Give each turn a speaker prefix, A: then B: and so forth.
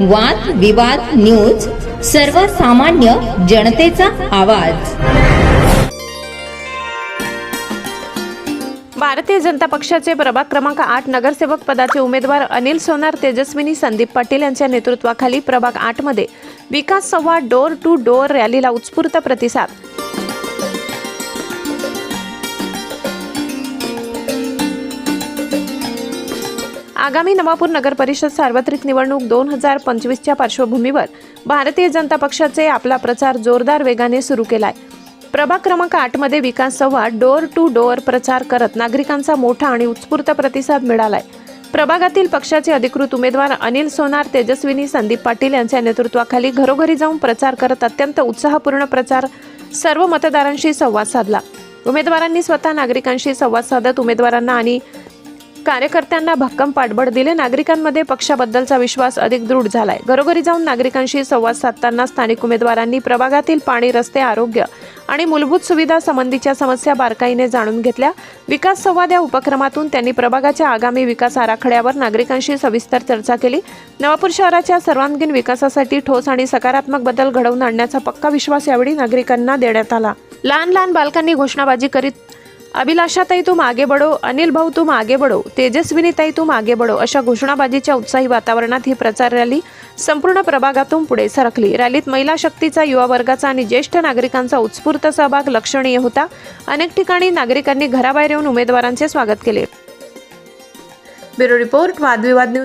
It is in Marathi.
A: वाद विवाद न्यूज सर्वसामान्य जनतेचा आवाज.
B: भारतीय जनता पक्षाचे प्रभाग क्रमांक आठ नगरसेवक पदाचे उमेदवार अनिल सोनार तेजस्विनी संदीप पाटील यांच्या नेतृत्वाखाली प्रभाग आठमध्ये विकास संवाद डोर टू डोअर रॅलीला उत्स्फूर्त प्रतिसाद. आगामी नवापूर नगर परिषद सार्वत्रिक निवडणूक दोन हजार पंचवीसच्या पार्श्वभूमीवर भारतीय जनता पक्षाचे आपला प्रचार जोरदार वेगाने सुरू केलाय. प्रभाग क्रमांक आठमध्ये विकास संवाद डोअर टू डोअर प्रचार करत नागरिकांचा मोठा आणि उत्स्फूर्त प्रतिसाद मिळालाय. प्रभागातील पक्षाचे अधिकृत उमेदवार अनिल सोनार तेजस्विनी संदीप पाटील यांच्या नेतृत्वाखाली घरोघरी जाऊन प्रचार करत अत्यंत उत्साहपूर्ण प्रचार सर्व मतदारांशी संवाद साधला. उमेदवारांनी स्वतः नागरिकांशी संवाद साधत उमेदवारांना आणि कार्यकर्त्यांना भक्कम पाठबळ दिले. नागरिकांमध्ये पक्षाबद्दलचा विश्वास अधिक दृढ झालाय. घरोघरी जाऊन नागरिकांशी संवाद साधताना स्थानिक उमेदवारांनी प्रभागातील पाणी रस्ते आरोग्य आणि मूलभूत सुविधा संबंधीच्या समस्या बारकाईने जाणून घेतल्या. विकास संवाद या उपक्रमातून त्यांनी प्रभागाच्या आगामी विकास आराखड्यावर नागरिकांशी सविस्तर चर्चा केली. नवापूर शहराच्या सर्वांगीण विकासासाठी ठोस आणि सकारात्मक बदल घडवून आणण्याचा पक्का विश्वास यावेळी नागरिकांना देण्यात आला. लहान लहान बालकांनी घोषणाबाजी करीत अभिलाषाताई तू मागे बढो. अनिल भाऊ तू आगे बढो. तेजस्विनीताई तू मागे बढो. अशा घोषणाबाजीच्या उत्साही वातावरणात ही प्रचार रॅली संपूर्ण प्रभागातून पुढे सरकली. रॅलीत महिला शक्तीचा युवा वर्गाचा आणि ज्येष्ठ नागरिकांचा उत्स्फूर्त सहभाग लक्षणीय होता. अनेक ठिकाणी नागरिकांनी घराबाहेर येऊन उमेदवारांचे स्वागत केले. ब्युरो रिपोर्ट वादविवाद न्यूज.